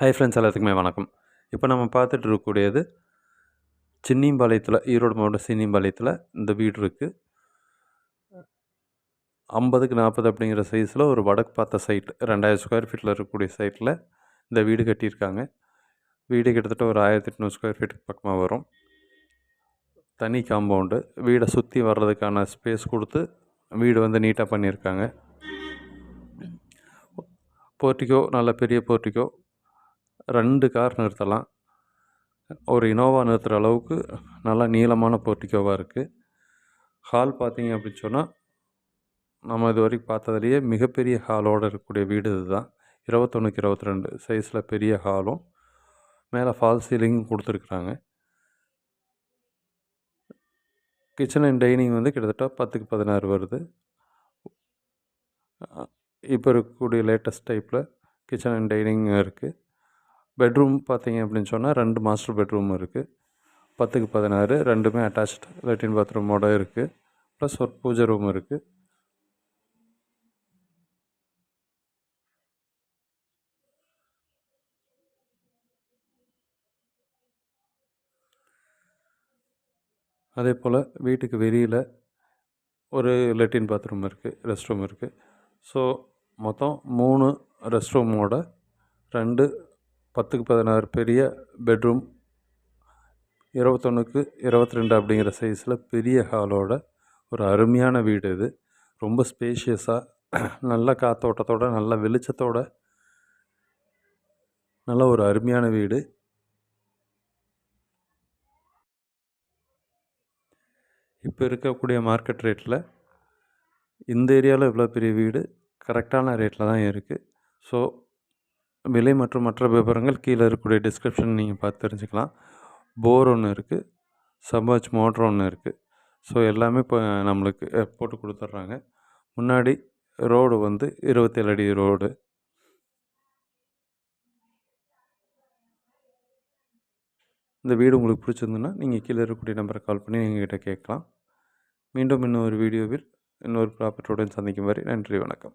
Hi friends எல்லாத்துக்குமே வணக்கம். இப்போ நம்ம பார்த்துட்டு இருக்கக்கூடியது சின்னிம்பாளையத்தில் ஈரோடு மாவட்டம் சின்னிம்பாளையத்தில் இந்த வீடு இருக்குது ஐம்பதுக்கு நாற்பது அப்படிங்கிற சைஸில் ஒரு வடக்கு பார்த்த சைட் ரெண்டாயிரம் ஸ்கொயர் ஃபீட்டில் இருக்கக்கூடிய சைட்டில் இந்த வீடு கட்டியிருக்காங்க. வீடு கிட்டத்தட்ட ஒரு ஆயிரத்தி எட்நூறு ஸ்கொயர் ஃபீட்டுக்கு பக்கமாக வரும். தனி காம்பவுண்டு வீடை சுற்றி வர்றதுக்கான ஸ்பேஸ் கொடுத்து வீடு வந்து நீட்டாக பண்ணியிருக்காங்க. போர்ட்டிக்கோ நல்ல பெரிய போர்ட்டிக்கோ ரெண்டு கார் நிறுத்தலாம். ஒரு இனோவா நிறுத்துகிற அளவுக்கு நல்லா நீளமான போர்ட்டிக்கோவாக இருக்குது ஹால் பார்த்தீங்க அப்படின்னு சொன்னால் நம்ம இது வரைக்கும் பார்த்ததுலேயே மிகப்பெரிய ஹாலோடு இருக்கக்கூடிய வீடு இதுதான். இருபத்தொன்னுக்கு இருபத்தி ரெண்டு சைஸில் பெரிய ஹாலும் மேலே ஃபால் சீலிங்கும் கொடுத்துருக்குறாங்க. கிச்சன் அண்ட் டைனிங் வந்து கிட்டத்தட்ட பத்துக்கு பதினாறு வருது. இப்போ இருக்கக்கூடிய லேட்டஸ்ட் டைப்பில் கிச்சன் அண்ட் டைனிங் இருக்குது பெட்ரூம் பார்த்தீங்க அப்படின்னு சொன்னால் ரெண்டு மாஸ்டர் பெட்ரூம் இருக்குது. பத்துக்கு பதினாறு ரெண்டுமே அட்டாச்ட் லெட்டின் பாத்ரூமோட இருக்குது. ப்ளஸ் ஒரு பூஜை ரூம் இருக்குது. அதே போல் வீட்டுக்கு வெளியில் ஒரு லெட்டின் பாத்ரூம் இருக்குது ரெஸ்ட் ரூம் இருக்குது. ஸோ மொத்தம் மூணு ரெஸ்ட் ரூமோட ரெண்டு பத்துக்கு பதினாறு பெரிய பெட்ரூம் இருபத்தொன்னுக்கு இருபத்தி ரெண்டு அப்படிங்கிற சைஸில் பெரிய ஹாலோட ஒரு அருமையான வீடு இது. ரொம்ப ஸ்பேஷியஸாக நல்ல காத்தோட்டத்தோட நல்ல வெளிச்சத்தோட நல்ல ஒரு அருமையான வீடு. இப்போ இருக்கக்கூடிய மார்க்கெட் ரேட்டில் இந்த ஏரியாவில் இவ்வளோ பெரிய வீடு கரெக்டான ரேட்டில் தான் இருக்குது ஸோ விலை மற்றும் மற்ற விவரங்கள் கீழே இருக்கக்கூடிய டிஸ்கிரிப்ஷன் நீங்கள் பார்த்து தெரிஞ்சுக்கலாம். போர் ஒன்று இருக்குது சபாஜ் மோட்ரு ஒன்று இருக்குது ஸோ எல்லாமே இப்போ நம்மளுக்கு eh, போட்டு கொடுத்துட்றாங்க. முன்னாடி ரோடு வந்து இருபத்தேழு அடி ரோடு இந்த வீடு உங்களுக்கு பிடிச்சிருந்துன்னா நீங்கள் கீழே இருக்கக்கூடிய நம்பரை கால் பண்ணி எங்ககிட்ட கேட்கலாம். மீண்டும் இன்னொரு வீடியோவில் இன்னொரு ப்ராப்பர்ட்டியுடன் சந்திக்கும் வரை நன்றி வணக்கம்.